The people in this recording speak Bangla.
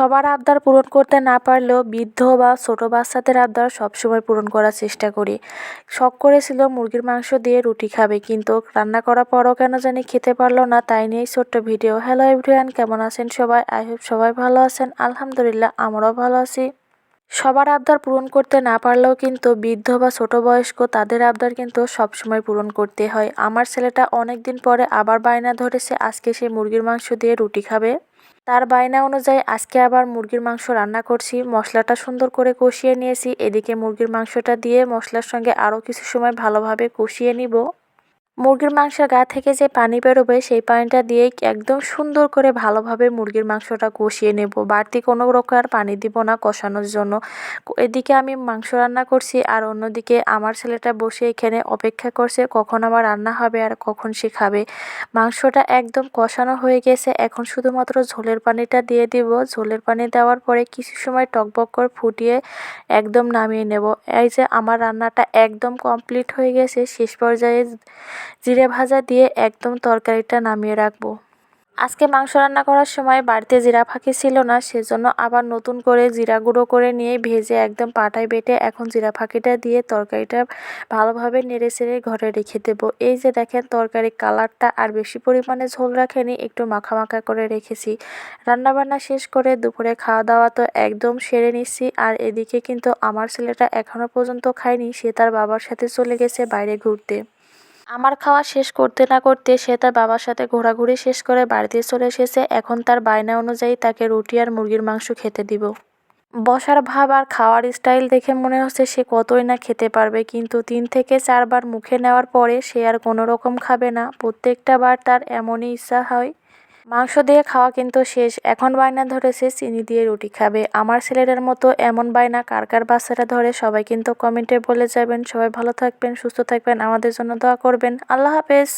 সবার আবদার পূরণ করতে না পারলেও বৃদ্ধ বা ছোটো বাচ্চাদের আবদার সবসময় পূরণ করার চেষ্টা করি। শখ করেছিল মুরগির মাংস দিয়ে রুটি খাবে, কিন্তু রান্না করার পরও কেন জানি খেতে পারল না, তাই নিয়েই ছোট্ট ভিডিও। হ্যালো এভরিওয়ান কেমন আছেন সবাই? আই হোপ সবাই ভালো আছেন। আলহামদুলিল্লাহ, আমরাও ভালো আছি। সবার আবদার পূরণ করতে না পারলেও কিন্তু বৃদ্ধ বা ছোট বয়স্ক, তাদের আবদার কিন্তু সবসময় পূরণ করতে হয়। আমার ছেলেটা অনেক দিন পরে আবার বায়না ধরেছে, আজকে সে মুরগির মাংস দিয়ে রুটি খাবে। তার বায়না অনুযায়ী আজকে আবার মুরগির মাংস রান্না করছি। মশলাটা সুন্দর করে কষিয়ে নিয়েছি। এদিকে মুরগির মাংসটা দিয়ে মশলার সঙ্গে আরও কিছু সময় ভালোভাবে কষিয়ে নিব। মুরগির মাংসের গা থেকে যে পানি বেরোবে, সেই পানিটা দিয়ে একদম সুন্দর করে ভালোভাবে মুরগির মাংসটা কষিয়ে নেব। বাড়তি কোনো আর পানি দিব না কষানোর জন্য। এদিকে আমি মাংস রান্না করছি, আর অন্যদিকে আমার ছেলেটা বসে এখানে অপেক্ষা করছে, কখন আমার রান্না হবে আর কখন সে খাবে। মাংসটা একদম কষানো হয়ে গেছে। এখন শুধুমাত্র ঝোলের পানিটা দিয়ে দিব। ঝোলের পানি দেওয়ার পরে কিছু সময় টকবক করে ফুটিয়ে একদম নামিয়ে নেব। এই যে আমার রান্নাটা একদম কমপ্লিট হয়ে গেছে, শেষ পর্যায়ে জিরে ভাজা দিয়ে একদম তরকারিটা নামিয়ে রাখব। আজকে মাংস রান্না করার সময় বাড়িতে জিরা ফাঁকি ছিল না, সেজন্য আবার নতুন করে জিরা গুঁড়ো করে নিয়ে ভেজে একদম পাটায় বেটে এখন জিরা ফাঁকিটা দিয়ে তরকারিটা ভালোভাবে নেড়ে চেড়ে ঘরে রেখে দেবো। এই যে দেখেন তরকারির কালারটা, আর বেশি পরিমাণে ঝোল রাখেনি, একটু মাখা মাখা করে রেখেছি। রান্নাবান্না শেষ করে দুপুরে খাওয়া দাওয়া তো একদম সেরে নিচ্ছি, আর এদিকে কিন্তু আমার ছেলেটা এখনও পর্যন্ত খায়নি, সে তার বাবার সাথে চলে গেছে বাইরে ঘুরতে। আমার খাওয়া শেষ করতে না করতে সে তার বাবার সাথে ঘোরাঘুরি শেষ করে বাড়িতে চলে এসেছে। এখন তার বায়না অনুযায়ী তাকে রুটি আর মুরগির মাংস খেতে দিব। বসার ভাব আর খাওয়ার স্টাইল দেখে মনে হচ্ছে সে কতই না খেতে পারবে, কিন্তু তিন থেকে চারবার মুখে নেওয়ার পরে সে আর কোনো রকম খাবে না। প্রত্যেকটা বার তার এমনই ইচ্ছা হয় মাংস দিয়ে খাওয়া কিন্তু শেষ। এখন বায়না ধরেছে চিনি দিয়ে রুটি খাবে। আমার ছেলেটার মতো এমন বায়না কার কার বাচ্চারা ধরে, সবাই কিন্তু কমেন্টে বলে যাবেন। সবাই ভালো থাকবেন, সুস্থ থাকবেন। আমাদের জন্য দোয়া করবেন। আল্লাহ হাফেজ।